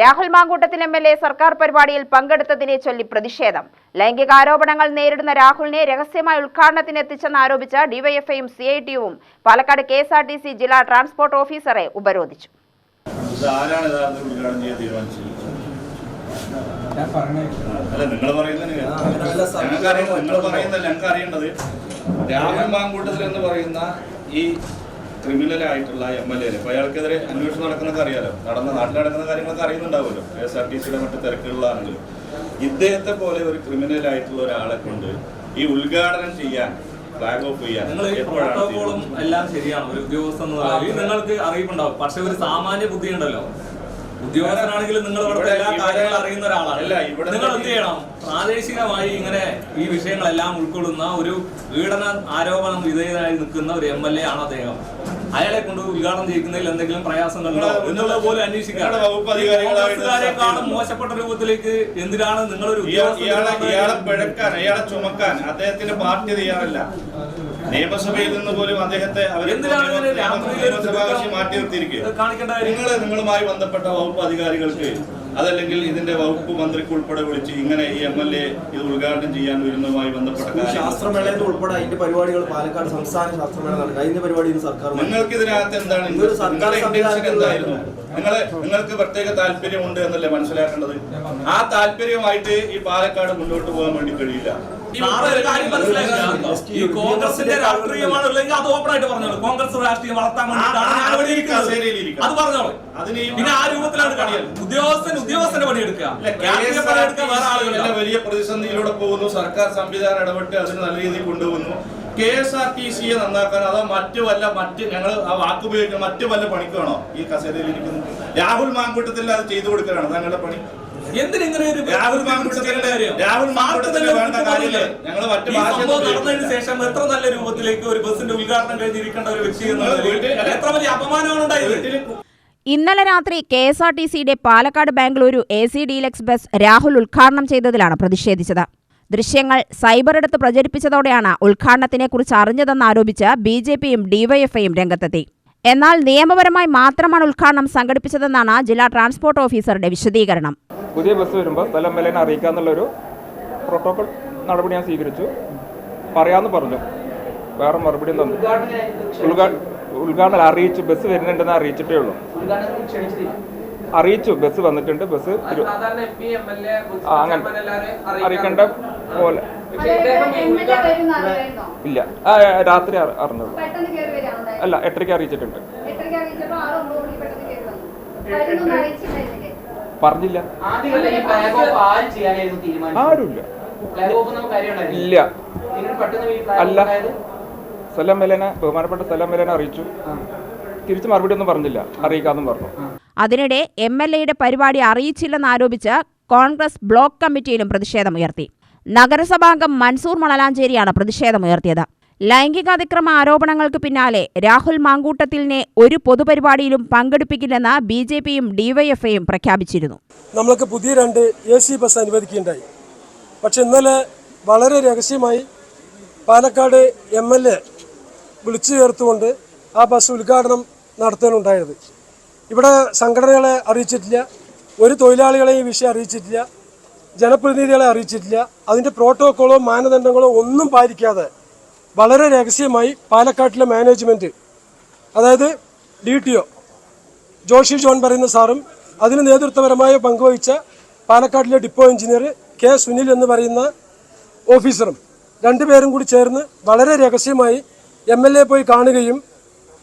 Rahul Mamkootathil M L A സർക്കാർ പരിപാടിയിൽ പങ്കെടുത്തതിനെ ചൊല്ലി പ്രതിഷേധം. ലൈംഗികാരോപണങ്ങൾ നേരിടുന്ന രാഹുലിനെ രഹസ്യമായി ഉദ്ഘാടനത്തിന് എത്തിച്ചെന്ന് ആരോപിച്ച ഡിവൈഎഫ്ഐയും C I ടിയുവും Palakkad K S R T C ജില്ലാ ട്രാൻസ്പോർട്ട് ഓഫീസറെ ഉപരോധിച്ചു. രാഹുൽ മാങ്കൂട്ടത്തിൽ എന്ന് പറയുന്ന ഈ ക്രിമിനൽ ആയിട്ടുള്ള എം എൽ എ അയാൾക്കെതിരെ അന്വേഷണം നടക്കുന്നൊക്കെ അറിയാലോ. നടന്ന നാട്ടിൽ നടക്കുന്ന കാര്യങ്ങളൊക്കെ അറിയുന്നുണ്ടാവുമല്ലോ. കെ എസ് ആർ ടി സിയുടെ മറ്റു തിരക്കുകളിലാണെങ്കിലും ഇദ്ദേഹത്തെ പോലെ ഒരു ക്രിമിനലായിട്ടുള്ള ഒരാളെ കൊണ്ട് ഈ ഉദ്ഘാടനം ചെയ്യാൻ ഫ്ലാഗ് ഓഫ് ചെയ്യാൻ പ്രോട്ടോകോളും എല്ലാം ശരിയാണ്. ഒരു ഉദ്യോഗസ്ഥ നിങ്ങൾക്ക് അറിയിപ്പുണ്ടാവും. പക്ഷെ ഒരു സാമാന്യ ബുദ്ധി ഉണ്ടല്ലോ. ഉദ്യോഗസ്ഥനാണെങ്കിലും നിങ്ങൾ ഇവിടുത്തെ എല്ലാ കാര്യങ്ങളും അറിയുന്ന ഒരാളാണ്. നിങ്ങൾ എന്ത് ചെയ്യണം? പ്രാദേശികമായി ഇങ്ങനെ ഈ വിഷയങ്ങളെല്ലാം ഉൾക്കൊള്ളുന്ന ഒരു പീഡന ആരോപണം വിധേയനായി നിൽക്കുന്ന ഒരു എം എൽ എ ആണ് അദ്ദേഹം. അയാളെ കൊണ്ട് ഉദ്ഘാടനം ചെയ്യിക്കുന്നതിൽ എന്തെങ്കിലും പ്രയാസങ്ങളുണ്ടോ എന്നുള്ളത് പോലും അന്വേഷിക്കാം കോൺഗ്രസ്സുകാരെക്കാളും മോശപ്പെട്ട രൂപത്തിലേക്ക് എന്തിനാണ് നിങ്ങളൊരു ഇയാളെ പിഴക്കാൻ ചുമക്കാൻ അദ്ദേഹത്തിന്റെ പാർട്ടി തയ്യാറല്ല. നിയമസഭയിൽ നിന്ന് പോലും അദ്ദേഹത്തെ മാറ്റി നിർത്തിയിരിക്കുക നിങ്ങൾ നിങ്ങളുമായി ബന്ധപ്പെട്ട വകുപ്പ് അധികാരികൾക്ക് അതല്ലെങ്കിൽ ഇതിന്റെ വകുപ്പ് മന്ത്രിക്ക് ഉൾപ്പെടെ വിളിച്ച് ഇങ്ങനെ ഈ എം എൽ എ ഇത് ഉദ്ഘാടനം ചെയ്യാൻ വരുന്നതുമായി ബന്ധപ്പെട്ട ശാസ്ത്രമേളയിൽ ഉൾപ്പെടെ അതിന്റെ പരിപാടികൾ പാലക്കാട് സംസ്ഥാന ശാസ്ത്രമേള നടക്കുക അതിന്റെ പരിപാടി സർക്കാർ. നിങ്ങൾക്ക് ഇതിനകത്ത് എന്താണ്? എന്തായിരുന്നു? നിങ്ങൾ നിങ്ങൾക്ക് പ്രത്യേക താല്പര്യമുണ്ട് എന്നല്ലേ മനസ്സിലാക്കേണ്ടത്? ആ താല്പര്യമായിട്ട് ഈ പാലക്കാട് മുന്നോട്ട് പോകാൻ വേണ്ടി കഴിയില്ല. സാറ് ഒരു കാര്യം മനസ്സിലാക്കുക. ഈ കോൺഗ്രസിന്റെ രാഷ്ട്രീയമാണ് ഉള്ളെങ്കിൽ അത് ഓപ്പൺ ആയിട്ട് പറഞ്ഞോളൂ. കോൺഗ്രസ് രാഷ്ട്രീയം വളർത്താൻ വേണ്ടിയിട്ടാണ് ഞാൻ ഇവിടെ ഇരിക്കുന്നത്. അത് പറഞ്ഞോളൂ. പിന്നെ ആ രൂപത്തിലാണ് കളിയൽ. ഉദ്യോഗസ്ഥൻ ഉദ്യോഗസ്ഥന്റെ പണിയെടുക്കുക വേറെ ആളുകളില്ല വലിയ പ്രതിസന്ധിയിലൂടെ പോകുന്നു. സർക്കാർ സംവിധാനം ഇടപെട്ട് അതിന് നല്ല രീതിയിൽ കൊണ്ടുപോകുന്നു കെ എസ് ആർ ടി സിയെ നന്നാക്കാൻ അതോ മറ്റ് വല്ല മറ്റ് ഞങ്ങൾ ആ വാക്ക് ഉപയോഗിക്കുന്ന മറ്റു വല്ല പണിക്കാണോ ഈ കസേരയിൽ ഇരിക്കുന്നത് രാഹുൽ മാങ്കൂട്ടത്തിൽ അത് ചെയ്തു കൊടുക്കലാണ്. താങ്കളുടെ പണി. എന്തിനിങ്ങനെ ഒരു രാഹുൽ? രാഹുൽ? ഞങ്ങൾ മറ്റു നടന്നതിന് ശേഷം എത്ര നല്ല രൂപത്തിലേക്ക് ഒരു ബസിന്റെ ഉദ്ഘാടനം കഴിഞ്ഞിരിക്കേണ്ട ഒരു വ്യക്തി എത്ര വലിയ അപമാനമാണ് ഉണ്ടായത്? ഇന്നലെ രാത്രി കെ എസ് ആർ ടി സിയുടെ Palakkad Bengaluru A C deluxe bus Rahul ഉദ്ഘാടനം ചെയ്തതിലാണ് പ്രതിഷേധിച്ചത്. ദൃശ്യങ്ങൾ സൈബർ എടുത്ത് പ്രചരിപ്പിച്ചതോടെയാണ് ഉദ്ഘാടനത്തിനെക്കുറിച്ച് അറിഞ്ഞതെന്ന് ആരോപിച്ച് ബി ജെ പിയും ഡിവൈഎഫ്ഐയും രംഗത്തെത്തി. എന്നാൽ നിയമപരമായി മാത്രമാണ് ഉദ്ഘാടനം സംഘടിപ്പിച്ചതെന്നാണ് ജില്ലാ ട്രാൻസ്പോർട്ട് ഓഫീസറുടെ വിശദീകരണം. പുതിയ ബസ് വരുമ്പോൾ സ്ഥലം വിലനെ അറിയിക്കുക എന്നുള്ളൊരു പ്രോട്ടോകോൾ നടപടി ഞാൻ സ്വീകരിച്ചു. പറയാമെന്ന് പറഞ്ഞു. വേറെ മറുപടി തന്നു. ഉദ്ഘാ ഉദ്ഘാടനം അറിയിച്ചു ബസ് വരുന്നുണ്ടെന്ന് അറിയിച്ചിട്ടേ ഉള്ളൂ. അറിയിച്ചു. ബസ് വന്നിട്ടുണ്ട്. ബസ് അങ്ങനെ. അറിയിക്കേണ്ട പോലെ. ഇല്ല. രാത്രി അറിഞ്ഞത്. അല്ല എട്ടരയ്ക്ക് അറിയിച്ചിട്ടുണ്ട്. പറഞ്ഞില്ല. ആരുമില്ല. ഇല്ല. അല്ല. സ്ഥലം വിലനെ ബഹുമാനപ്പെട്ട സ്ഥലം വിലനെ അറിയിച്ചു. തിരിച്ച് മറുപടി ഒന്നും പറഞ്ഞില്ല. അറിയിക്കാന്നും പറഞ്ഞു. അതിനിടെ എം എൽ എയുടെ പരിപാടി അറിയിച്ചില്ലെന്നാരോപിച്ച് കോൺഗ്രസ് ബ്ലോക്ക് കമ്മിറ്റിയിലും പ്രതിഷേധമുയർത്തി. നഗരസഭാംഗം മൻസൂർ മണലാഞ്ചേരിയാണ് പ്രതിഷേധമുയർത്തിയത്. ലൈംഗികാതിക്രമ ആരോപണങ്ങൾക്ക് പിന്നാലെ രാഹുൽ മാങ്കൂട്ടത്തിലിനെ ഒരു പൊതുപരിപാടിയിലും പങ്കെടുപ്പിക്കില്ലെന്ന് ബി ജെ പിയും ഡിവൈഎഫ്ഐയും പ്രഖ്യാപിച്ചിരുന്നു. നമ്മൾക്ക് പുതിയ രണ്ട് എ സി ബസ് അനുവദിക്കുകയുണ്ടായി. പക്ഷെ ഇന്നലെ വളരെ രഹസ്യമായി പാലക്കാട് എം എൽ എ വിളിച്ചു ചേർത്തുകൊണ്ട് ആ ബസ് ഉദ്ഘാടനം നടത്താനുണ്ടായത് ഇവിടെ സംഘടനകളെ അറിയിച്ചിട്ടില്ല ഒരു തൊഴിലാളികളെ ഈ വിഷയം അറിയിച്ചിട്ടില്ല ജനപ്രതിനിധികളെ അറിയിച്ചിട്ടില്ല അതിന്റെ പ്രോട്ടോക്കോളോ മാനദണ്ഡങ്ങളോ ഒന്നും പാലിക്കാതെ വളരെ രഹസ്യമായി പാലക്കാട്ടിലെ മാനേജ്മെന്റ് അതായത് D T O Joshi John പറയുന്ന സാറും അതിന് നേതൃത്വപരമായ പങ്കുവഹിച്ച പാലക്കാട്ടിലെ ഡിപ്പോ എഞ്ചിനീയർ കെ സുനിൽ എന്ന് പറയുന്ന ഓഫീസറും രണ്ടുപേരും കൂടി ചേർന്ന് വളരെ രഹസ്യമായി എം എൽ എ പോയി കാണുകയും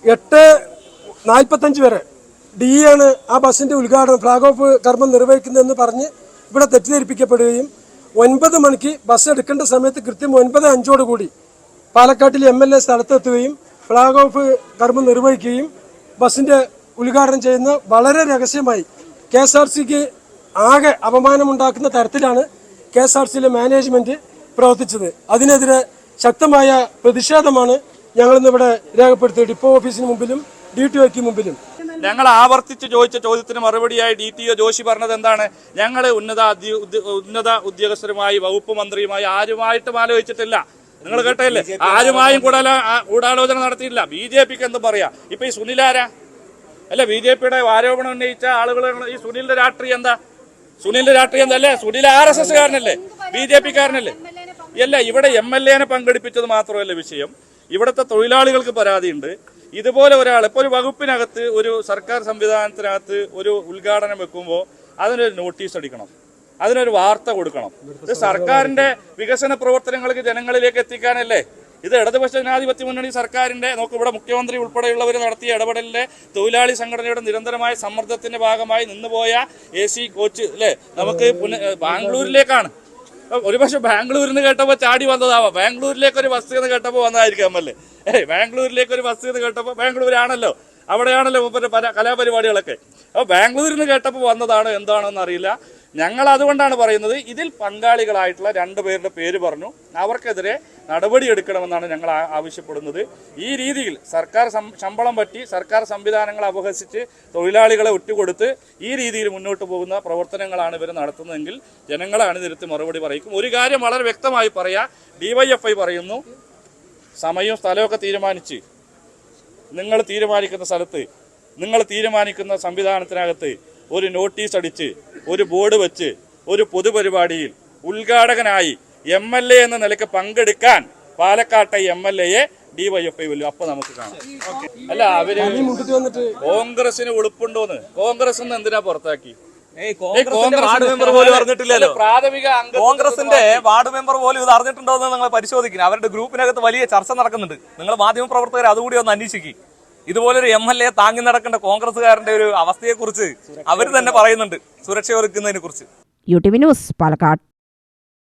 എട്ട് നാൽപ്പത്തഞ്ച് വരെ ഡി ആണ് ആ ബസ്സിന്റെ ഉദ്ഘാടനം ഫ്ലാഗ് ഓഫ് കർമ്മം നിർവഹിക്കുന്നതെന്ന് പറഞ്ഞ് ഇവിടെ തെറ്റിദ്ധരിപ്പിക്കപ്പെടുകയും ഒൻപത് മണിക്ക് ബസ് എടുക്കേണ്ട സമയത്ത് കൃത്യം ഒൻപത് അഞ്ചോട് കൂടി പാലക്കാട്ടിലെ എം എൽ എ സ്ഥലത്തെത്തുകയും ഫ്ലാഗ് ഓഫ് കർമ്മം നിർവഹിക്കുകയും ബസ്സിന്റെ ഉദ്ഘാടനം ചെയ്യുന്ന വളരെ രഹസ്യമായി കെ എസ് ആർ സിക്ക് ആകെ അപമാനമുണ്ടാക്കുന്ന തരത്തിലാണ് കെ എസ് ആർ സിയിലെ മാനേജ്മെന്റ് പ്രവർത്തിച്ചത്. അതിനെതിരെ ശക്തമായ പ്രതിഷേധമാണ് ഞങ്ങളിന്നിവിടെ രേഖപ്പെടുത്തിയത്. ഡിപ്പോ ഓഫീസിന് മുമ്പിലും ഡി ടി ഒക്ക് മുമ്പിലും. ഞങ്ങൾ ആവർത്തിച്ച് ചോദിച്ച ചോദ്യത്തിന് മറുപടിയായി ഡി ടി ഒ ജോഷി പറഞ്ഞത് എന്താണ്? ഞങ്ങൾ ഉന്നത ഉന്നത ഉദ്യോഗസ്ഥരുമായി വകുപ്പ് മന്ത്രിയുമായി ആരുമായിട്ടും ആലോചിച്ചിട്ടില്ല. നിങ്ങൾ കേട്ടല്ലേ ആരുമായും കൂടാല ഗൂഢാലോചന നടത്തിയില്ല ബി ജെ പിക്ക് എന്തും പറയാ. ഇപ്പൊ ഈ സുനിലാരാ അല്ല ബി ജെ പിയുടെ ആരോപണം ഉന്നയിച്ച ആളുകൾ ഈ സുനിലിന്റെ രാഷ്ട്രീയം എന്താ? സുനിലിന്റെ രാഷ്ട്രീയം എന്താ? അല്ലേ? സുനിൽ ആർ എസ് എസ് കാരനല്ലേ ബി ജെ പി കാരനല്ലേ അല്ല ഇവിടെ എം എൽ എനെ പങ്കെടുപ്പിച്ചത് മാത്രമല്ല വിഷയം. ഇവിടുത്തെ തൊഴിലാളികൾക്ക് പരാതിയുണ്ട്. ഇതുപോലെ ഒരാൾ ഇപ്പോൾ ഒരു വകുപ്പിനകത്ത് ഒരു സർക്കാർ സംവിധാനത്തിനകത്ത് ഒരു ഉദ്ഘാടനം വെക്കുമ്പോൾ അതിനൊരു നോട്ടീസ് അടിക്കണം. അതിനൊരു വാർത്ത കൊടുക്കണം. ഇത് സർക്കാരിന്റെ വികസന പ്രവർത്തനങ്ങൾക്ക് ജനങ്ങളിലേക്ക് എത്തിക്കാനല്ലേ? ഇത് ഇടതുപക്ഷ ജനാധിപത്യ മുന്നണി സർക്കാരിന്റെ നോക്ക് ഇവിടെ മുഖ്യമന്ത്രി ഉൾപ്പെടെയുള്ളവർ നടത്തിയ ഇടപെടലിലെ തൊഴിലാളി സംഘടനയുടെ നിരന്തരമായ സമ്മർദ്ദത്തിന്റെ ഭാഗമായി നിന്നുപോയ എ സി കോച്ച് അല്ലേ? നമുക്ക് ബാംഗ്ലൂരിലേക്കാണ്. ഒരുപക്ഷെ ബാംഗ്ലൂരിൽ നിന്ന് കേട്ടപ്പോൾ ചാടി വന്നതാവാം. ബാംഗ്ലൂരിലേക്ക് ഒരു ബസ് എന്ന് കേട്ടപ്പോൾ വന്നതായിരിക്കാം അമ്മല്ലേ ഏയ് ബാംഗ്ലൂരിലേക്ക് ഒരു ബസ് എന്ന് കേട്ടപ്പോൾ ബാംഗ്ലൂരാണല്ലോ. അവിടെയാണല്ലോ മുമ്പ് പല കലാപരിപാടികളൊക്കെ. അപ്പോൾ ബാംഗ്ലൂരിൽ നിന്ന് കേട്ടപ്പോൾ വന്നതാണോ എന്താണോ അറിയില്ല. ഞങ്ങൾ അതുകൊണ്ടാണ് പറയുന്നത് ഇതിൽ പങ്കാളികളായിട്ടുള്ള രണ്ട് പേരുടെ പേര് പറഞ്ഞു. അവർക്കെതിരെ നടപടിയെടുക്കണമെന്നാണ് ഞങ്ങൾ ആവശ്യപ്പെടുന്നത്. ഈ രീതിയിൽ സർക്കാർ ശമ്പളം പറ്റി സർക്കാർ സംവിധാനങ്ങൾ അപഹസിച്ച് തൊഴിലാളികളെ ഒറ്റുകൊടുത്ത് ഈ രീതിയിൽ മുന്നോട്ട് പോകുന്ന പ്രവർത്തനങ്ങളാണ് ഇവർ നടത്തുന്നതെങ്കിൽ ജനങ്ങളെ അണിനിരത്തി മറുപടി പറയിക്കും. ഒരു കാര്യം വളരെ വ്യക്തമായി പറയാ. ഡിവൈഎഫ്ഐ പറയുന്നു സമയവും സ്ഥലമൊക്കെ തീരുമാനിച്ച്. നിങ്ങൾ തീരുമാനിക്കുന്ന സ്ഥലത്ത് നിങ്ങൾ തീരുമാനിക്കുന്ന സംവിധാനത്തിനകത്ത് ഒരു നോട്ടീസ് അടിച്ച് ഒരു ബോർഡ് വെച്ച് ഒരു പൊതുപരിപാടിയിൽ ഉദ്ഘാടകനായി എം എൽ എ എന്ന നിലയ്ക്ക് പങ്കെടുക്കാൻ പാലക്കാട്ടെ എം എൽ എയെ ഡിവൈഎഫ്ഐ വരും അപ്പൊ നമുക്ക് കാണാം. അല്ല അവർ കോൺഗ്രസിന് ഉളുപ്പുണ്ടോന്ന്? കോൺഗ്രസ് എന്തിനാ പുറത്താക്കി? വാർഡ് മെമ്പർ പോലും അറിഞ്ഞിട്ടില്ലല്ലോ. പ്രാഥമിക കോൺഗ്രസിന്റെ വാർഡ് മെമ്പർ പോലും ഇത് അറിഞ്ഞിട്ടുണ്ടോ എന്ന് നിങ്ങൾ പരിശോധിക്കണം അവരുടെ ഗ്രൂപ്പിനകത്ത് വലിയ ചർച്ച നടക്കുന്നുണ്ട്. നിങ്ങൾ മാധ്യമ പ്രവർത്തകർ അതുകൂടി ഒന്ന് അന്വേഷിക്കും. ഇതുപോലൊരു എം എൽ എ താങ്ങി നടക്കേണ്ട കോൺഗ്രസ്സുകാരന്റെ ഒരു അവസ്ഥയെക്കുറിച്ച് അവർ തന്നെ പറയുന്നുണ്ട്. സുരക്ഷ ഒരുക്കുന്നതിനെ കുറിച്ച് U T V news Palakkad.